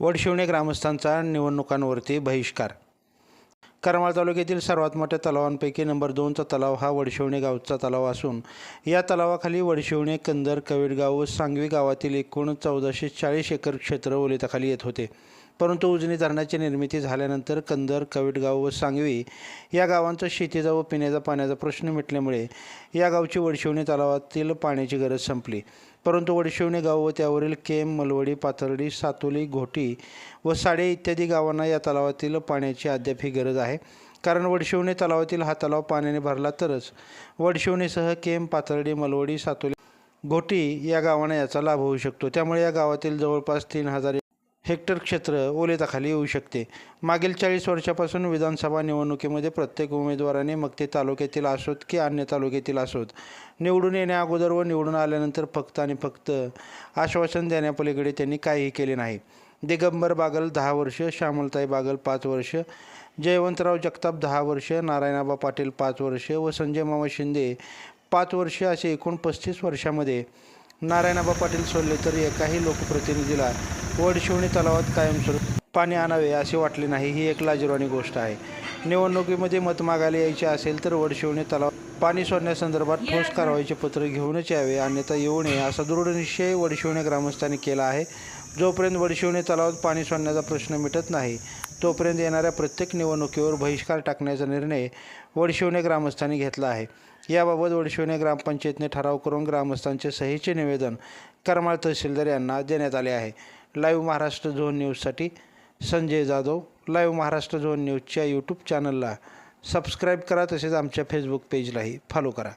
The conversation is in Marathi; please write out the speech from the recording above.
वडशिवणे ग्रामस्थांचा निवडणुकांवरती बहिष्कार. करमाळ तालुक्यातील सर्वात मोठ्या तलावांपैकी नंबर दोनचा तलाव हा वडशिवणे गावचा तलाव असून या तलावाखाली वडशिवणे कंदर कवेडगाव व सांगवी गावातील एकूण चौदाशे चाळीस एकर क्षेत्र ओलिताखाली येत होते. परंतु उजनी धरणाची निर्मिती झाल्यानंतर कंदर कवेडगाव व सांगवी या गावांचा शेतीचा व पिण्याचा पाण्याचा प्रश्न मिटल्यामुळे या गावची वडशिवणे तलावातील पाण्याची गरज संपली. परंतु वडशिवणे गाव व त्यावरील केम मलवडी पाथर्डी सातोली घोटी व साडे इत्यादी गावांना या तलावातील पाण्याची अद्याप ही गरज आहे. कारण वडशिवणे तलावातील हा तलाव पाण्याने भरला तरच वडशिवणेसह केम पाथर्डी मलवडी सातोली घोटी या गावांना याचा लाभ होऊ शकतो. त्यामुळे या गावातील जवळपास तीन हजार हेक्टर क्षेत्र ओलेताखाली येऊ शकते. मागील चाळीस वर्षापासून विधानसभा निवडणुकीमध्ये प्रत्येक उमेदवाराने मग ते तालुक्यातील असोत की अन्य तालुक्यातील असोत. निवडून येण्या अगोदर व निवडून आल्यानंतर फक्त आणि फक्त आश्वासन देण्यापलीकडे त्यांनी काहीही केले नाही. दिगंबर बागल दहा वर्ष श्यामलताई बागल पाच वर्ष जयवंतराव जगताप दहा वर्ष नारायणाबा पाटील पाच वर्ष व संजय मामा शिंदे पाच वर्ष असे एकूण पस्तीस वर्षामध्ये नारायणाबा पाटील सोडले तर एकाही लोकप्रतिनिधीला वडशिवणी तलावात कायमस्वरूप पाणी आणावे असे वाटले नाही ही एक लाजिरवाणी गोष्ट आहे. निवडणुकीमध्ये मत मागायला यायचे असेल तर वडशिवणी तलाव पाणी सोडण्यासंदर्भात ठोस कारवाईचे पत्र घेऊनच यावे अन्यथा येऊ नये असा दृढ निश्चय वडशिवणी ग्रामस्थांनी केला आहे. जोपर्यंत वडशिवणे तलावात पाणी सोडण्याचा प्रश्न मिटत नाही तोपर्यंत येणाऱ्या प्रत्येक निवडणुकीवर बहिष्कार टाकण्याचा निर्णय वडशिवणे ग्रामस्थांनी घेतला आहे. याबाबत वडशिवणे ग्रामपंचायतने ठराव करून ग्रामस्थांचे सहीचे निवेदन करमाळ तहसीलदार यांना देण्यात आले आहे. लाईव्ह महाराष्ट्र झोन न्यूजसाठी संजय जाधव. लाईव्ह महाराष्ट्र झोन न्यूजच्या यूट्यूब चॅनलला सबस्क्राईब करा तसेच आमच्या फेसबुक पेजलाही फॉलो करा.